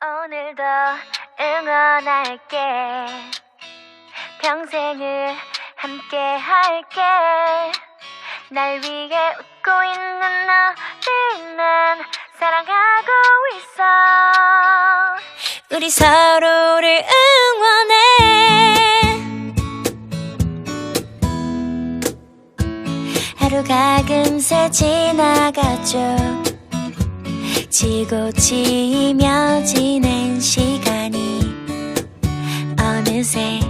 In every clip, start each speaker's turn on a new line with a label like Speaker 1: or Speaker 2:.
Speaker 1: 오늘도 응원할게. 평생을 함께 할게. 날 위해 웃고 있는 너를 난 사랑하고 있어. 우리 서로를 응원해. 하루가 금세 지나가죠 지고 지며 지낸 시간이 어느새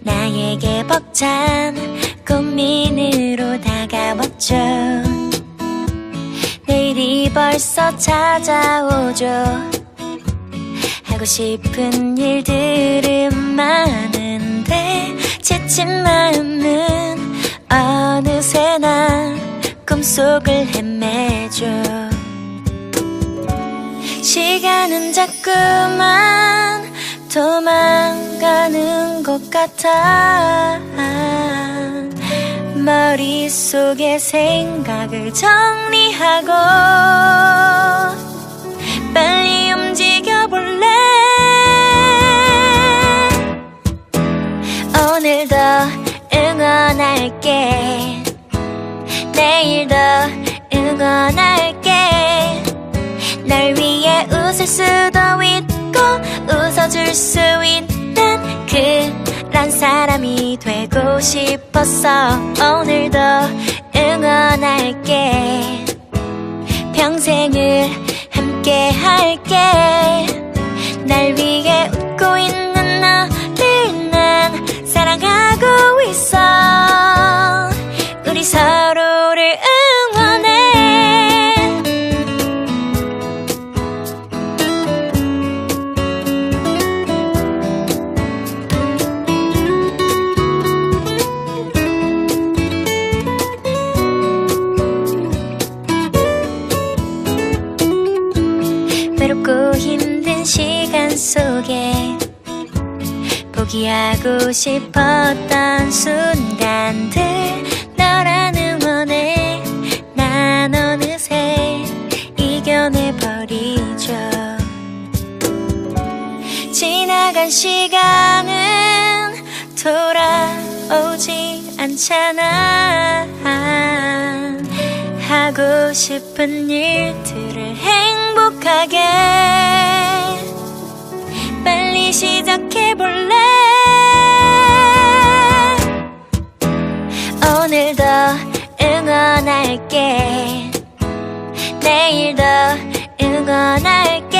Speaker 1: 나에게 벅찬 고민으로 다가왔죠. 내일이 벌써 찾아오죠. 하고 싶은 일들은 많은데 지친 마음은 어느새 나 꿈속을 헤매죠 시간은 자꾸만 도망가는 것 같아. 머릿속에 생각을 정리하고 날 위해 웃을 수도 있고 웃어줄 수 있는 그런 사람이 되고 싶었어 오늘도 응원할게. 평생을 함께 할게 힘든 시간 속에 포기하고 싶었던 순간들 너란 응원에 난 어느새 이겨내버리죠. 지나간 시간은 돌아오지 않잖아. 하고 싶은 일들을 행복하게. 빨리 시작해볼래? 오늘도 응원할게. 내일도 응원할게.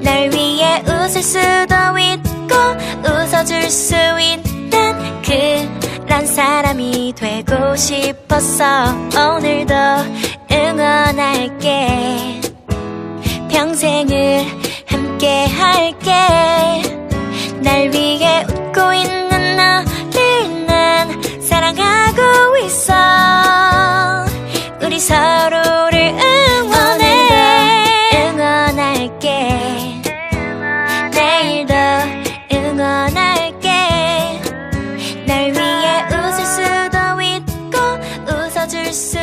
Speaker 1: 날 위해 웃을 수도 있고 웃어줄 수 있는 그런 사람이 되고 싶었어 오늘도 응원할게 평생을 함께 할게. 날 위해 웃고 있는 너를 난 사랑하고 있어. 우리 서로를 응원해. 응원할게. 내일도 응원할게. 날 위해 웃을 수도 있고 웃어줄 수